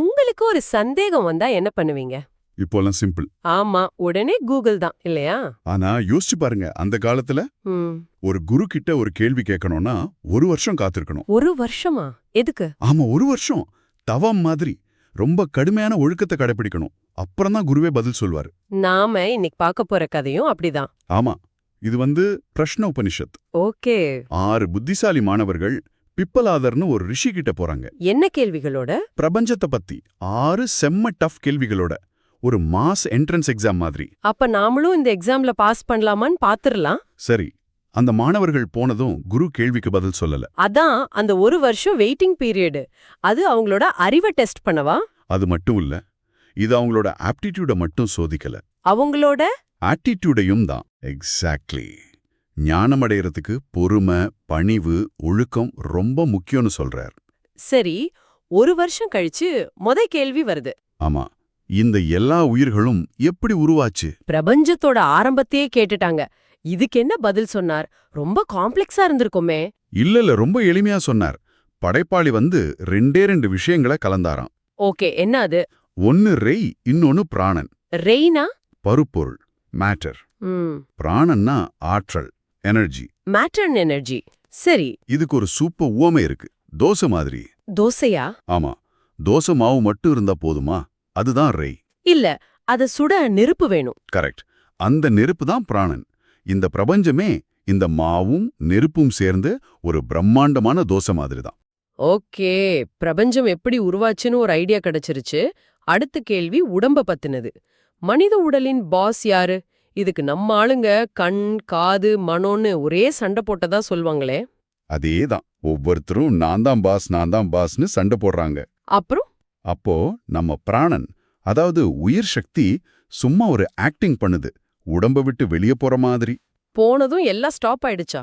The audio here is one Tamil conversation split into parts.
உங்களுக்கு ஒரு சந்தேகம் வந்தா என்ன பண்ணுவீங்க? இப்போலாம் சிம்பிள். ஆமா உடனே கூகுள் தான் இல்லையா? ஆனா யோசிச்சு பாருங்க அந்த காலத்துல ஒரு குரு கிட்ட ஒரு கேள்வி கேட்கணும்னா ஒரு வருஷம் காத்திருக்கணும். ஒரு வருஷமா? எதுக்கு? ஆமா ஒரு வருஷம். தவம் மாதிரி. ரொம்ப கடுமையான ஒழுக்கத்தை கடைபிடிக்கணும். அப்புறம் தான் குருவே பதில் சொல்வாரு. நாம இன்னைக்கு பார்க்க போற கதையும் அப்படிதான். ஆமா. இது வந்து பிரஷ்ன உபனிஷத். ஓகே. ஆறு புத்திசாலி மாணவர்கள் பிப்பலாதர்னு ஒரு ரிஷி கிட்ட போறாங்க. என்ன கேள்விகளோட? பிரபஞ்சத்தை பத்தி ஆறு செம்ம டஃப் கேள்விகளோட. ஒரு மாஸ் என்ட்ரன்ஸ் எக்ஸாம் மாதிரி. அப்ப நாமளும் இந்த எக்ஸாம்ல பாஸ் பண்ணலாமான்னு பாத்துரலாம். சரி அந்த மாணவர்கள் போனதும் குரு கேள்விக்கு பதில் சொல்லல. அதான் அந்த ஒரு வருஷம் வெயிட்டிங் பீரியடு. அது அவங்களோட அறிவை டெஸ்ட் பண்ணவா? அது மட்டும் இல்ல இது அவங்களோட ஆப்டிடியூட மட்டும் சோதிக்கல. அவங்களோட? ஆட்டிடியூடையும் தான். எக்ஸாக்ட்லி. ஞானமடையறதுக்கு பொறுமை பணிவு ஒழுக்கம் ரொம்ப முக்கியம்னு சொல்றார். சரி ஒரு வருஷம் கழிச்சு முத கேள்வி வருது. ஆமா இந்த எல்லா உயிர்களும் எப்படி உருவாச்சு? பிரபஞ்சத்தோட ஆரம்பத்தையே கேட்டுட்டாங்க. இதுக்கு என்ன பதில் சொன்னார்? ரொம்ப காம்ப்ளெக்ஸா இருந்திருக்குமே. இல்ல இல்ல ரொம்ப எளிமையா சொன்னார். படைப்பாளி வந்து ரெண்டே ரெண்டு விஷயங்களை கலந்தாராம். ஓகே என்ன அது? ஒன்னு ரெய் இன்னொன்னு பிராணன். ரெய்னா? பருப்பொருள் மேட்டர். பிராணன்னா ஆற்றல். எனர்ஜி மேட்டர்ன் எனர்ஜி சரி. இதுக்கு ஒரு சூப்பர் உவமை இருக்கு. தோசை மாதிரி. தோசையா? ஆமா. தோசை மாவு மட்டும் இருந்தா போதுமா? அதுதான் ரெய் இல்ல அத சுட நெருப்பு வேணும். கரெக்ட். அந்த நெருப்பு தான் பிராணன். இந்த பிரபஞ்சமே இந்த மாவும் நெருப்பும் சேர்ந்து ஒரு பிரம்மாண்டமான தோசை மாதிரி தான். ஓகே. பிரபஞ்சம் எப்படி உருவாச்சுன்னு ஒரு ஐடியா கிடைச்சிருச்சு. அடுத்த கேள்வி உடம்ப பத்தினது. மனித உடலின் பாஸ் யாரு? இதுக்கு நம்ம ஆளுங்க கண் காது மனோன்னு ஒரே சண்டை போட்டதா சொல்வாங்களே அதே தான் ஒவ்வொருத்தரும் நான் தான் பாஸ் நான் தான் பாஸ்னு சண்டை போடுறாங்க. அப்புறம்? அப்போ நம்ம பிராணன் அதாவது உயிர் சக்தி சும்மா ஒரு ஆக்டிங் பண்ணுது. உடம்ப விட்டு வெளியே போற மாதிரி. போனதும் எல்லாம் ஸ்டாப் ஆயிடுச்சா?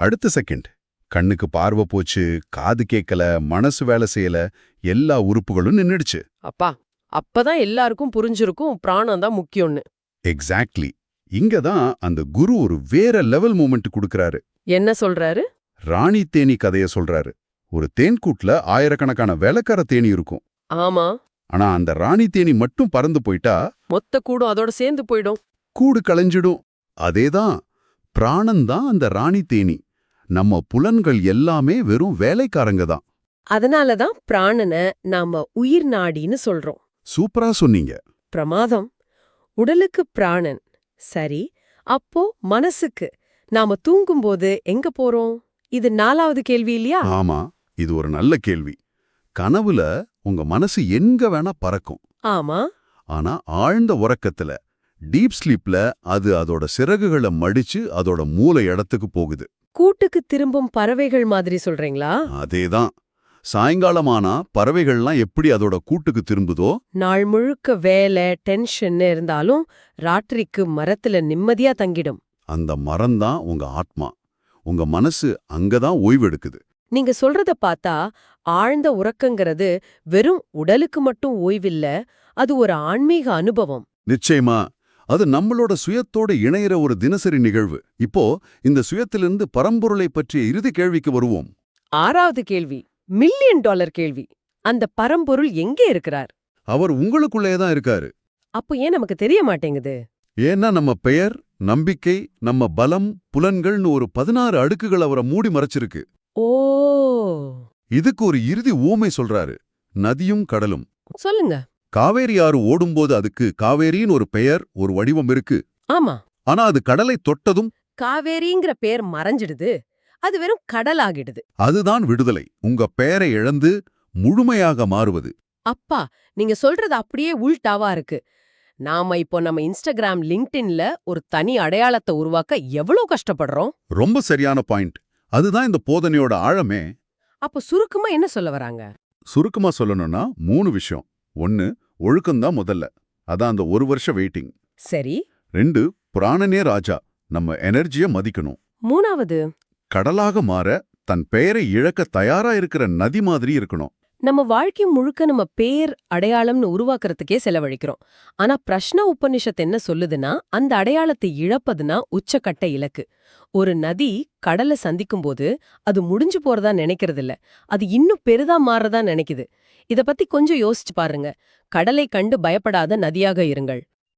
அடுத்த செகண்ட். கண்ணுக்கு பார்வை போச்சு காது கேட்கல மனசு வேலை செய்யல எல்லா உறுப்புகளும் நின்னுடுச்சு. அப்பா அப்பதான் எல்லாருக்கும் புரிஞ்சிருக்கும் பிராணம் தான் முக்கியம்னு. எக்ஸாக்ட்லி இங்க தான் அந்த குரு ஒரு வேற லெவல் மூமெண்ட் கொடுக்கறாரு. என்ன சொல்றாரு? ராணி தேனி கதைய சொல்றாரு. ஒரு தேன்கூட்ல ஆயிரக்கணக்கான வேலைக்கார தேனி இருக்கும். ஆமா. ஆனா அந்த ராணி தேனி மட்டும் பறந்து போயிட்டா மொத்த கூடும் அதோட சேர்ந்து போயிடும். கூடு களைஞ்சிடும். அதேதான் பிராணன் தான் அந்த ராணி தேனி. நம்ம புலன்கள் எல்லாமே வெறும் வேலைக்காரங்க தான். அதனாலதான் பிராணனை நாம உயிர் நாடின்னு சொல்றோம். சூப்பரா சொன்னீங்க. பிரமாதம். உடலுக்கு பிராணன். சரி அப்போ மனசுக்கு நாம தூங்கும்போது எங்க போறோம்? இது நாலாவது கேள்வி இல்லையா? ஆமா இது ஒரு நல்ல கேள்வி. கனவுல உங்க மனசு எங்க வேணா பறக்கும். ஆமா. ஆனா ஆழ்ந்த உறக்கத்துல டீப் ஸ்லீப்ல அது அதோட சிறகுகளை மடிச்சு அதோட மூளை இடத்துக்கு போகுது. கூட்டுக்கு திரும்பும் பறவைகள் மாதிரி சொல்றீங்களா? அதேதான். சாயங்காலமானா பறவைகள்லாம் எப்படி அதோட கூட்டுக்கு திரும்புதோ? நாள் முழுக்க வேலை டென்ஷன் இருந்தாலும் ராத்திரிக்கு மரத்துல நிம்மதியா தங்கிடும். அந்த மரம்தான் உங்க ஆத்மா. உங்க மனசு அங்கதான் ஓய்வெடுக்குது. நீங்க சொல்றத பார்த்தா ஆழ்ந்த உறக்கங்கிறது வெறும் உடலுக்கு மட்டும் ஓய்வில்ல அது ஒரு ஆன்மீக அனுபவம். நிச்சயமா. அது நம்மளோட சுயத்தோட இணையிற ஒரு தினசரி நிகழ்வு. இப்போ இந்த சுயத்திலிருந்து பரம்பொருளை பற்றிய இறுதி கேள்விக்கு வருவோம். ஆறாவது கேள்வி. மில்லியன் டாலர் கேள்வி. அந்த பரம்பொருள் எங்கே இருக்கிறார்? அவர் உங்களுக்குள்ளே தான் இருக்காரு. அப்போ ஏன் நமக்கு தெரிய மாட்டேங்குது? ஏன்னா நம்ம பெயர் நம்பிக்கை நம்ம பலம் புலன்கள்னு ஒரு பதினாறு அடுக்குகள் அவரை மூடி மறைச்சிருக்கு. ஓ. இதுக்கு ஒரு இறுதி ஊமை சொல்றாரு. நதியும் கடலும். சொல்லுங்க. காவேரி ஆறு ஓடும்போது அதுக்கு காவேரின்னு ஒரு பெயர் ஒரு வடிவம் இருக்கு. ஆமா. ஆனா அது கடலை தொட்டதும் காவேரிங்கிற பேர் மறைஞ்சிடுது. அது வெறும் கடல் ஆகிடுது அதுதான் விடுதலை. உங்க பெயரை இழந்து முழுமையாக மாறுவது. அப்பா நீங்க சொல்றது அப்படியே உள்டாவா இருக்கு. நாம இப்போ நம்ம இன்ஸ்டாகிராம் லிங்க்டின்ல ஒரு தனி அடையாளத்தை உருவாக்க எவ்வளவு கஷ்டப்படுறோம்? ரொம்ப சரியான பாயிண்ட். அதுதான் இந்த போதனையோட ஆழமே. அப்ப சுருக்கமா என்ன சொல்ல வராங்க? சுருக்கமா சொல்லணும்னா மூணு விஷயம். ஒன்னு ஒழுக்கம்தான் முதல்ல. அதான் அந்த ஒரு வருஷ வெயிட்டிங் சரி. ரெண்டு புராணனே ராஜா. நம்ம எனர்ஜிய மதிக்கணும். மூணாவது கடலாக மாற தன் பெயரை இழக்க தயாரா இருக்கிற நதி மாதிரி இருக்கணும். நம்ம வாழ்க்கை முழுக்க நம்ம பேர் அடையாளம்னு உருவாக்குறதுக்கே செலவழிக்கிறோம். ஆனா பிரஷ்ன உபநிஷத் என்ன சொல்லுதுன்னா அந்த அடையாளத்தை இழப்பதுனா உச்சக்கட்ட இலக்கு. ஒரு நதி கடலை சந்திக்கும் போது அது முடிஞ்சு போறதா நினைக்கிறதில்ல. அது இன்னும் பெரிதா மாறதா நினைக்குது. இத பத்தி கொஞ்சம் யோசிச்சு பாருங்க. கடலை கண்டு பயப்படாத நதியாக இருங்கள்.